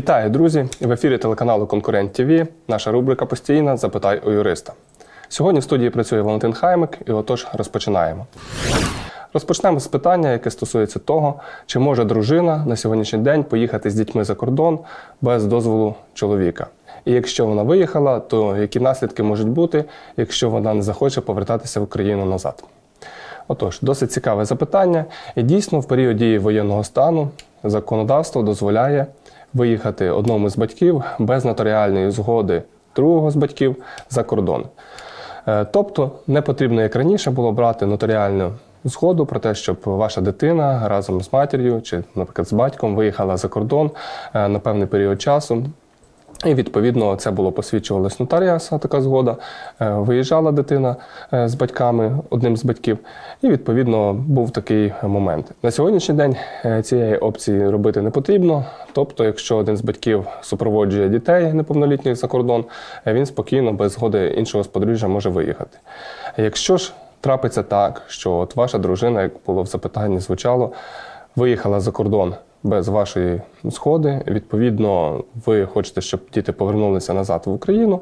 Вітаю, друзі! В ефірі телеканалу Конкурент ТВ. Наша рубрика постійна Запитай у юриста. Сьогодні в студії працює Валентин Хаймик, і отож розпочинаємо. Розпочнемо з питання, яке стосується того, чи може дружина на сьогоднішній день поїхати з дітьми за кордон без дозволу чоловіка. І якщо вона виїхала, то які наслідки можуть бути, якщо вона не захоче повертатися в Україну назад? Отож, досить цікаве запитання. І дійсно, в період дії воєнного стану законодавство дозволяє виїхати одному з батьків без нотаріальної згоди другого з батьків за кордон. Е, Тобто не потрібно, як раніше, було брати нотаріальну згоду про те, щоб ваша дитина разом з матір'ю чи, наприклад, з батьком виїхала за кордон е, на певний період часу. І відповідно це було посвідчувалось нотаріаса, така згода. Е, Виїжджала дитина е, з батьками, одним з батьків, і відповідно був такий момент. На сьогоднішній день е, цієї опції робити не потрібно. Тобто, якщо один з батьків супроводжує дітей неповнолітніх за кордон, він спокійно без згоди іншого з подружжя може виїхати. Якщо ж трапиться так, що от ваша дружина, як було в запитанні, звучало, виїхала за кордон без вашої згоди. Відповідно, ви хочете, щоб діти повернулися назад в Україну,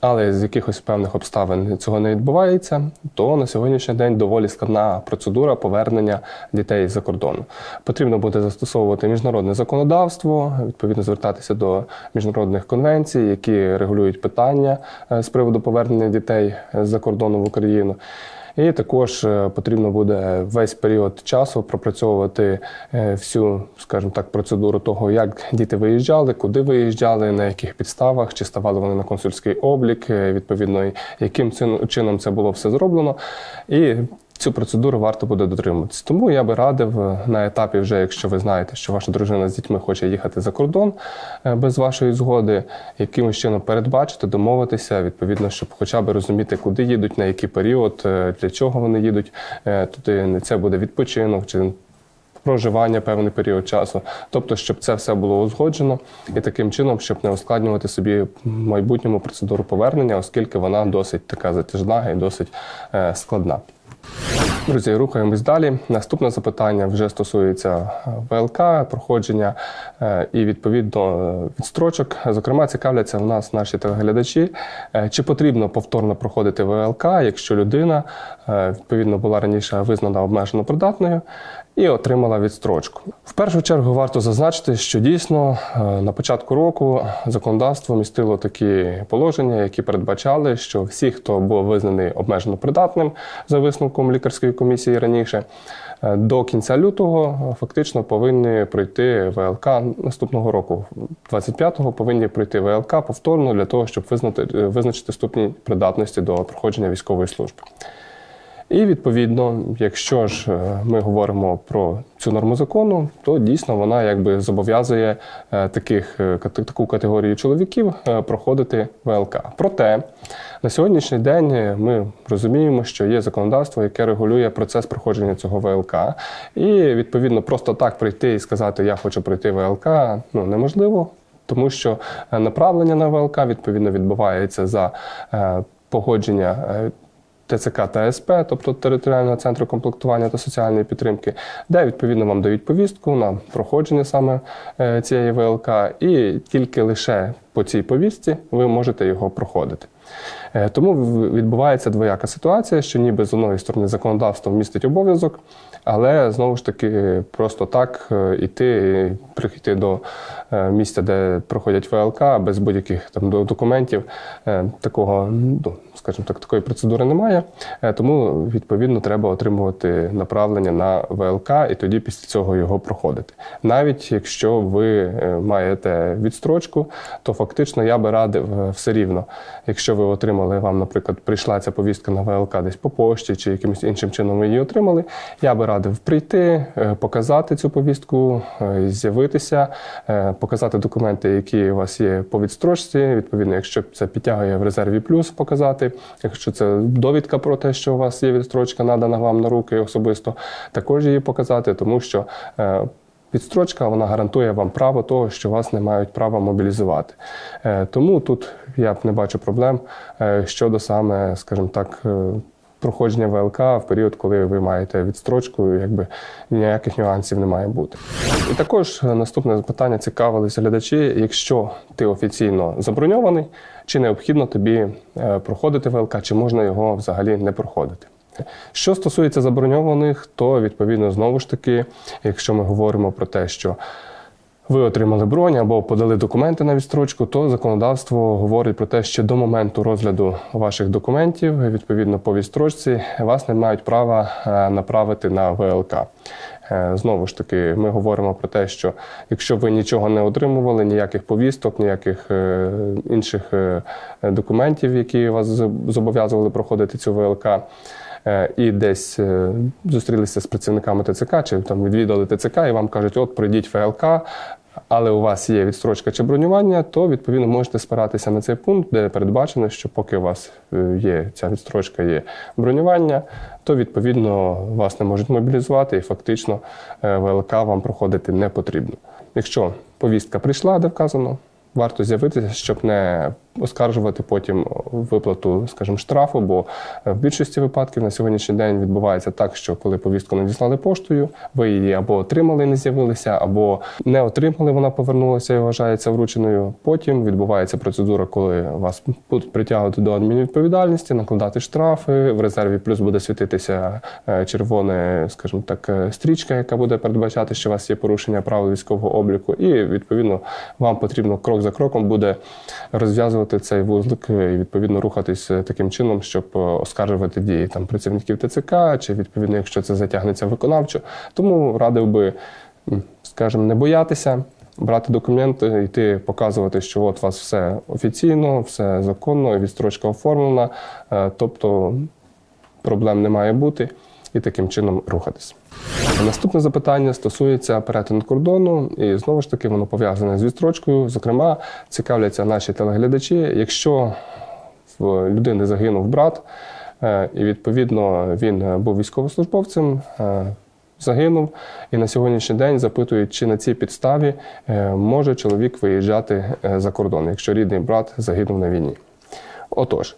але з якихось певних обставин цього не відбувається, то на сьогоднішній день доволі складна процедура повернення дітей за кордон. Потрібно буде застосовувати міжнародне законодавство, відповідно звертатися до міжнародних конвенцій, які регулюють питання е, з приводу повернення дітей з-за кордону в Україну. І також е, потрібно буде весь період часу пропрацьовувати е, всю, скажімо так, процедуру того, як діти виїжджали, куди виїжджали, на яких підставах, чи ставали вони на консульський облік, е, відповідно, яким чином це було все зроблено. І Цю процедуру варто буде дотримуватись. Тому я би радив е, на етапі, вже якщо ви знаєте, що ваша дружина з дітьми хоче їхати за кордон е, без вашої згоди, якимось чином передбачити, домовитися, відповідно, щоб хоча б розуміти, куди їдуть, на який період, е, для чого вони їдуть. Туди це буде відпочинок чи проживання певний період часу. Тобто, щоб це все було узгоджено і таким чином, щоб не ускладнювати собі майбутньому процедуру повернення, оскільки вона досить така затяжна і досить складна. Друзі, рухаємось далі. Наступне запитання вже стосується е, ВЛК, проходження е, і відповідно е, відстрочок. Зокрема, цікавляться в нас наші телеглядачі, чи потрібно повторно проходити ВЛК, якщо людина відповідно була раніше визнана обмежено придатною і отримала відстрочку. В першу чергу варто зазначити, що дійсно е, на початку року законодавство містило такі положення, які передбачали, що всі, хто був визнаний обмежено придатним за висновком лікарської комісії раніше, е, до кінця лютого е, фактично повинні пройти ВЛК наступного року. 25-го повинні пройти ВЛК повторно для того, щоб визнати, визначити ступінь придатності до проходження військової служби. І відповідно, якщо ж е, ми говоримо про цю норму закону, то дійсно вона якби зобов'язує е, таких е, таку категорію чоловіків проходити ВЛК. Проте на сьогоднішній день ми розуміємо, що є законодавство, яке регулює процес проходження цього ВЛК, і відповідно просто так прийти і сказати Я хочу пройти ВЛК ну неможливо. Тому що направлення на ВЛК відповідно відбувається за погодження ТЦК та СП, тобто територіального центру комплектування та соціальної підтримки, де відповідно вам дають повістку на проходження саме е, цієї ВЛК, і тільки лише по цій повістці ви можете його проходити. Е, Тому відбувається двояка ситуація, що ніби з одної сторони законодавство містить обов'язок, але знову ж таки просто так е, іти, прийти до е, місця, де проходять ВЛК без будь-яких там до- документів, е, такого, ну, скажімо так, такої процедури немає. Тому відповідно треба отримувати направлення на ВЛК і тоді після цього його проходити. Навіть якщо ви маєте відстрочку, то фактично я би радив все рівно, якщо ви отримали вам, наприклад, прийшла ця повістка на ВЛК десь по пошті чи якимось іншим чином ви її отримали. Я би радив прийти, е, показати цю повістку, е, з'явитися, е, показати документи, які у вас є по відстрочці. Відповідно, якщо це підтягує в резерві плюс, показати. Якщо це довідка про те, що у вас є відстрочка, надана вам на руки особисто, також її показати, тому що. Відстрочка вона гарантує вам право того, що вас не мають права мобілізувати. Тому тут я б не бачу проблем щодо саме, скажімо так, проходження ВЛК в період, коли ви маєте відстрочку, якби ніяких нюансів не має бути. І також е, наступне запитання цікавилися глядачі: якщо ти офіційно заброньований, чи необхідно тобі е, проходити ВЛК, чи можна його взагалі не проходити? Що стосується заброньованих, то відповідно знову ж таки, якщо ми говоримо про те, що ви отримали бронь або подали документи на відстрочку, то законодавство говорить про те, що до моменту розгляду ваших документів, відповідно по відстрочці, вас не мають права е, направити на ВЛК. Е, Знову ж таки, ми говоримо про те, що якщо ви нічого не отримували, ніяких повісток, ніяких е, інших документів, які вас зобов'язували проходити цю ВЛК, і десь зустрілися з працівниками ТЦК чи там відвідали ТЦК, і вам кажуть, от пройдіть ВЛК, але у вас є відстрочка чи бронювання, то відповідно можете спиратися на цей пункт, де передбачено, що поки у вас е, є ця відстрочка, є бронювання, то відповідно вас не можуть мобілізувати і фактично е, ВЛК вам проходити не потрібно. Якщо повістка прийшла, де вказано, варто з'явитися, щоб не оскаржувати потім виплату, скажімо, штрафу, бо в більшості випадків на сьогоднішній день відбувається так, що коли повістку надіслали поштою, ви її або отримали, і не з'явилися, або не отримали, вона повернулася і вважається врученою. Потім відбувається процедура, коли вас будуть притягувати до адмінвідповідальності, накладати штрафи. В резерві плюс буде світитися е, червона, скажімо так, е, стрічка, яка буде передбачати, що у вас є порушення правил військового обліку, і відповідно вам потрібно крок за кроком буде розв'язувати цей вузлик і відповідно рухатись е, таким чином, щоб е, оскаржувати дії там працівників ТЦК, чи відповідно, якщо це затягнеться виконавчо. Тому радив би, скажімо, не боятися. Брати документи, йти показувати, що от у вас все офіційно, все законно, відстрочка оформлена, е, тобто проблем не має бути, і таким чином рухатись. Наступне запитання стосується перетину кордону, і знову ж таки воно пов'язане з відстрочкою. Зокрема, цікавляться наші телеглядачі. Якщо в людини загинув брат, е, і відповідно він був військовослужбовцем. е, Загинув і на сьогоднішній день запитують, чи на цій підставі е, може чоловік виїжджати за кордон, якщо рідний брат загинув на війні. Отож,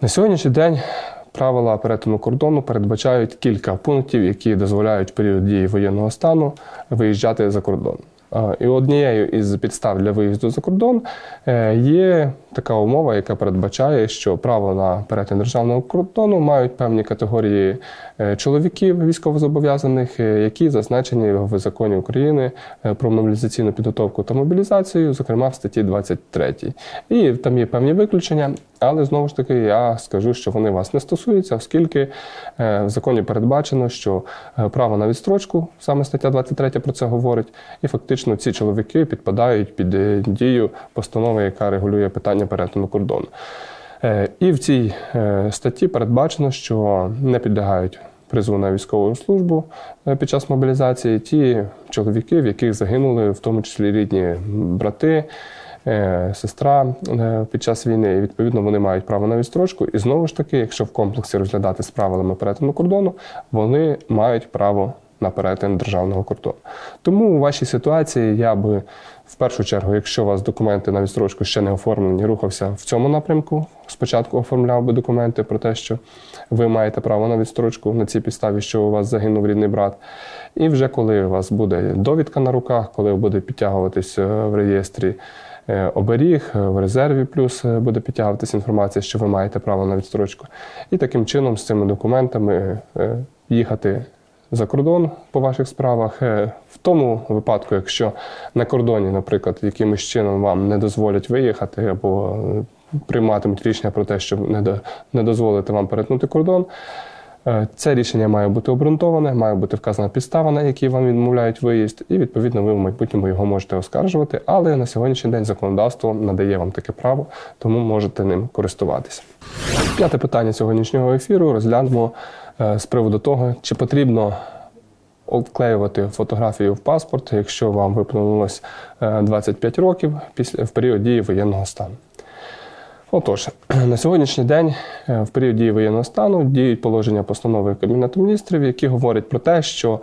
на сьогоднішній день правила перетину кордону передбачають кілька пунктів, які дозволяють в період дії воєнного стану виїжджати за кордон. І однією із підстав для виїзду за кордон е, є така умова, яка передбачає, що право на перетин державного кордону мають певні категорії е, чоловіків військовозобов'язаних, е, які зазначені в законі України про мобілізаційну підготовку та мобілізацію, зокрема в статті 23. І там є певні виключення, але знову ж таки я скажу, що вони вас не стосуються, оскільки е, в законі передбачено, що е, право на відстрочку, саме стаття 23 про це говорить, і фактично ці чоловіки підпадають під е, дію постанови, яка регулює питання перетину кордону. І в цій статті передбачено, що не підлягають призову на військову службу під час мобілізації ті чоловіки, в яких загинули, в тому числі рідні брати, сестра е, під час війни. І відповідно вони мають право на відстрочку. І знову ж таки, якщо в комплексі розглядати з правилами перетину кордону, вони мають право на перетин державного кордону. Тому у вашій ситуації я би в першу чергу, якщо у вас документи на відстрочку ще не оформлені, рухався в цьому напрямку. Спочатку оформляв би документи про те, що ви маєте право на відстрочку на цій підставі, що у вас загинув рідний брат. І вже коли у вас буде довідка на руках, коли буде підтягуватись е, в реєстрі е, оберіг, е, в резерві плюс е, буде підтягуватись інформація, що ви маєте право на відстрочку. І таким чином з цими документами е, їхати за кордон по ваших справах. Е, В тому випадку, якщо на кордоні, наприклад, якимось чином вам не дозволять виїхати або е, прийматимуть рішення про те, до, не дозволити вам перетнути кордон. Е, Це рішення має бути обґрунтоване, має бути вказана підстава, на якій вам відмовляють виїзд, і відповідно ви в майбутньому його можете оскаржувати. Але на сьогоднішній день законодавство надає вам таке право, тому можете ним користуватися. П'яте питання сьогоднішнього ефіру розглянемо е, з приводу того, чи потрібно обклеювати фотографію в паспорт, якщо вам виповнилось е, 25 років після в період дії воєнного стану. Отож, на сьогоднішній день е, в період дії воєнного стану діють положення постанови Кабінету міністрів, які говорять про те, що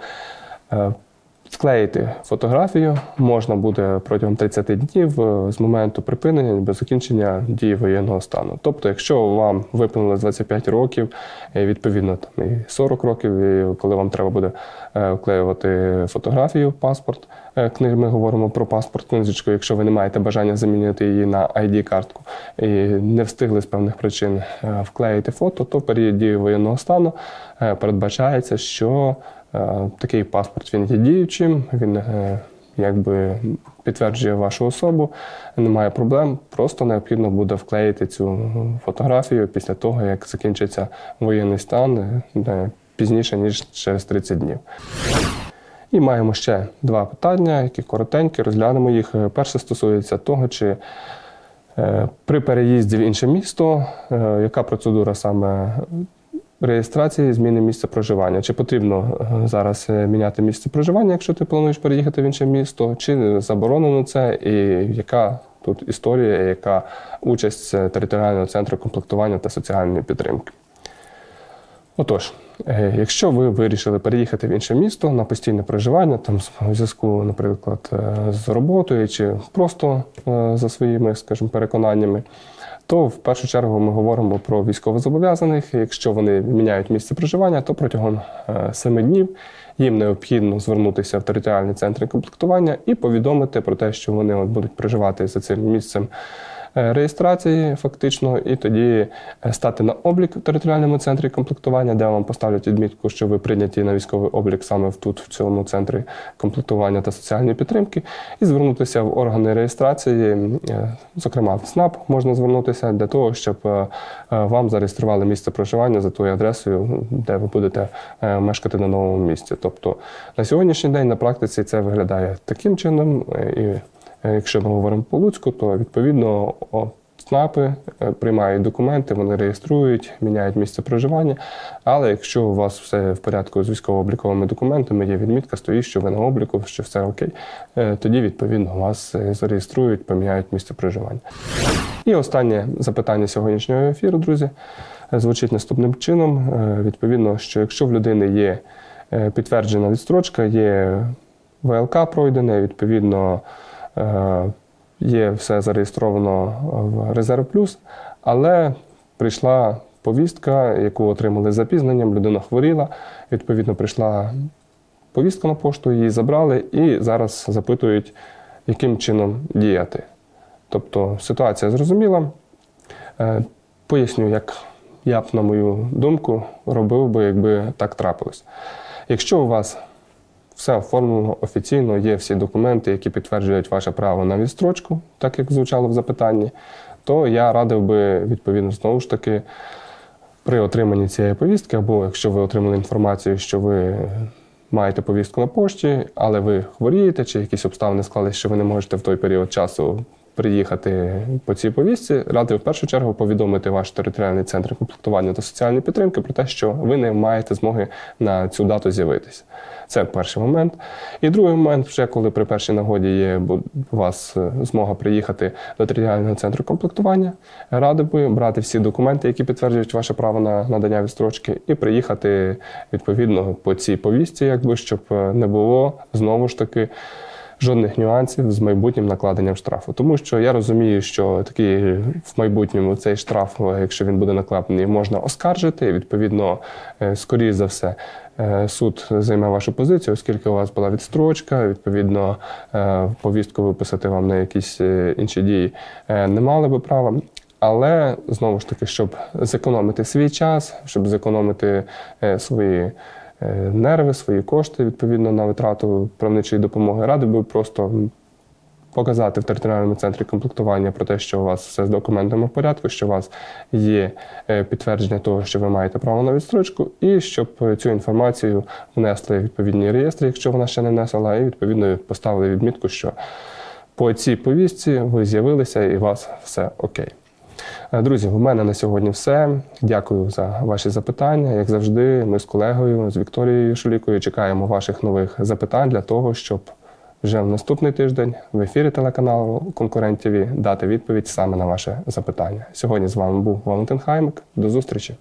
Склеїти фотографію можна буде протягом 30 днів е, з моменту припинення або закінчення дії воєнного стану. Тобто, якщо вам виповнилось 25 років, е, відповідно там і 40 років, і коли вам треба буде е, вклеювати фотографію, паспорт, е, кни- ми говоримо про паспорт книжечку, якщо ви не маєте бажання замінити її на ID-картку і не встигли з певних причин вклеїти фото, то період дії воєнного стану передбачається, що Такий паспорт він є діючим, він е, якби підтверджує вашу особу, немає проблем. Просто необхідно буде вклеїти цю фотографію після того, як закінчиться воєнний стан е, пізніше, ніж через 30 днів. І маємо ще два питання, які коротенькі, розглянемо їх. Е, Перше стосується того, чи е, при переїзді в інше місто, е, яка процедура саме реєстрації зміни місця проживання. Чи потрібно е, зараз е, міняти місце проживання, якщо ти плануєш переїхати в інше місто, чи заборонено це, і яка тут історія, яка участь е, територіального центру комплектування та соціальної підтримки? Отож, якщо ви вирішили переїхати в інше місто на постійне проживання, там у зв'язку, наприклад, е, з роботою чи просто е, за своїми, скажімо, переконаннями, то в першу чергу ми говоримо про військовозобов'язаних. Якщо вони міняють місце проживання, то протягом е, семи днів їм необхідно звернутися в територіальні центри комплектування і повідомити про те, що вони от будуть проживати за цим місцем е, реєстрації, фактично, і тоді е, стати на облік в територіальному центрі комплектування, де вам поставлять відмітку, що ви прийняті на військовий облік саме тут, в цьому центрі комплектування та соціальної підтримки, і звернутися в органи реєстрації, е, зокрема в СНАП, можна звернутися для того, щоб е, е, вам зареєстрували місце проживання за тою адресою, де ви будете е, мешкати на новому місці. Тобто на сьогоднішній день на практиці це виглядає таким чином. е, І Е, Якщо ми говоримо по Луцьку, то відповідно ЦНАПи е, приймають документи, вони реєструють, міняють місце проживання. Але якщо у вас все в порядку з військово-обліковими документами, є відмітка, стоїть, що ви на обліку, що все окей, е, тоді відповідно вас е, зареєструють, поміняють місце проживання. І останнє запитання сьогоднішнього ефіру, друзі, е, звучить наступним чином. Е, Відповідно, що якщо в людини є е, підтверджена відстрочка, є ВЛК пройдене, відповідно. Е, Є все зареєстровано в Резерв Плюс, але прийшла повістка, яку отримали запізненням, людина хворіла. Відповідно, прийшла повістка на пошту, її забрали і зараз запитують, яким чином діяти. Тобто ситуація зрозуміла. Е, Поясню, як я б, на мою думку, робив би, якби так трапилось. Якщо у вас все оформлено офіційно, є всі документи, які підтверджують ваше право на відстрочку, так як звучало в запитанні, то я радив би відповідно знову ж таки при отриманні цієї повістки, або якщо ви отримали інформацію, що ви маєте повістку на пошті, але ви хворієте, чи якісь обставини склалися, що ви не можете в той період часу приїхати по цій повістці, радив в першу чергу повідомити ваш територіальний центр комплектування та соціальної підтримки про те, що ви не маєте змоги на цю дату з'явитися. Це перший момент. І другий момент, вже коли при першій нагоді є у вас е, змога приїхати до територіального центру комплектування, радив би брати всі документи, які підтверджують ваше право на надання відстрочки, і приїхати відповідно по цій повістці, якби щоб е, не було знову ж таки жодних нюансів з майбутнім накладенням штрафу. Тому що я розумію, що такий в майбутньому цей штраф, е, якщо він буде накладений, можна оскаржити. Відповідно, е, скоріш за все, е, суд займе вашу позицію, оскільки у вас була відстрочка, відповідно, повістку виписати вам на якісь інші дії не мали би права. Але знову ж таки, щоб зекономити свій час, щоб зекономити свої нерви, свої кошти відповідно на витрату правничої допомоги, радив би просто показати в територіальному центрі комплектування про те, що у вас все з документами в порядку, що у вас є е, підтвердження того, що ви маєте право на відстрочку, і щоб е, цю інформацію внесли в відповідні реєстри, якщо вона ще не внесла, і відповідно поставили відмітку, що по цій повістці ви з'явилися і у вас все окей. Е, Друзі, в мене на сьогодні все. Дякую за ваші запитання. Як завжди, ми з колегою, з Вікторією Шулікою чекаємо ваших нових запитань для того, щоб вже в наступний тиждень в ефірі телеканалу Конкурент ТВ дати відповідь саме на ваше запитання. Сьогодні з вами був Валентин Хаймик. До зустрічі!